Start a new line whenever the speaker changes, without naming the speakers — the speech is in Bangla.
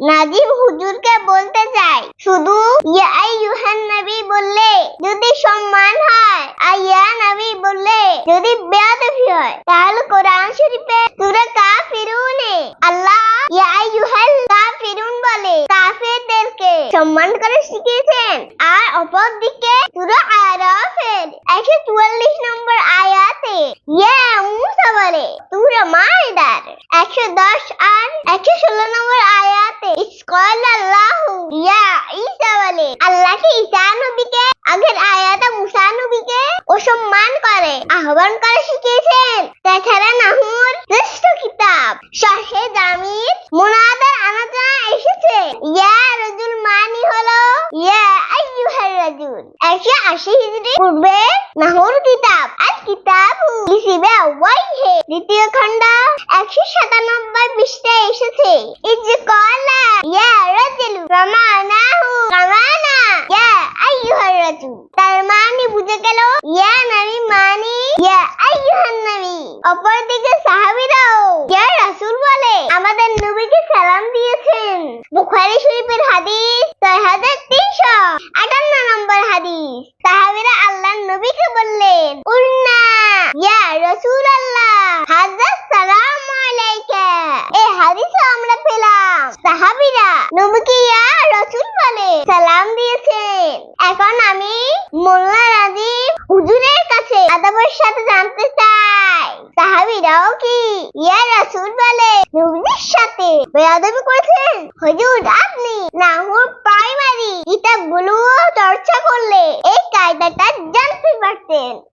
নাজিম হুজুরকে বলতে চাই শুধু ইয়া আইয়ুহান নবী বললে যদি সম্মান হয় আর ইয়া নবী বললে যদি বেয়াদবি হয়, তাহলে কোরআন শরীফে সূরা কাফিরুনে আল্লাহ ইয়া আইয়ুহাল কাফিরুন বলে, কাফেরদেরকে সম্মান করে শিখিয়েছেন। আর অপরদিকে সূরা আরাফের 144 নম্বর আয়াতে ইয়া মুসা বলে সূরা মাইদার 110 আর 116 নম্বর আয়াতে ইসকাল আল্লাহু। ইয়া ঈসা বলে, আল্লাহকে ঈসা মানি হলো, ইয়া আইয়ুহার রাজুল। একশো আশি হিজরি পূর্বে নাহুর কিতাব। হিসেবে ওয়াইহে দ্বিতীয় খণ্ড, একশো সাতানব্বই পৃষ্ঠায় এসেছে। ইজ কলা, ইয়া রাজুলু রমানাহু কামানা, ইয়া আইয়ুহার রাজুল। তার মানে বুঝে গেল, ইয়া নবী মানে ইয়া আইয়ুহান নবী। অপরদিকে সাহাবীরাও ইয়া রাসূল বলে, আমাদের নবীকে সালাম দিয়েছেন। বুখারী শরীফের হাদিস, ছয় হাজার তিনশো আটান্ন নম্বর হাদিস। সাহাবীরা আল্লাহর নবীকে বললেন ইয়া রাসূল আল্লাহ হাজার, সালাম আলাইকা। এই হাদিসে আমরা পেলাম। সাহাবীরা, নবীকে ইয়া রাসূল বলে, সালাম দিয়েছেন। এখন আমি মোল্লা রাজীব হুজুরের কাছে আদবের সাথে জানতে চাই। সাহাবীরাও কি ইয়া রাসূল বলে? নবীর সাথে বেয়াদবি করেছেন? হুজুর, আপনি নাহুর প্রাইমারি কিতাবগুলো চর্চা করলে এই কায়দাটা জানতে পারতেন।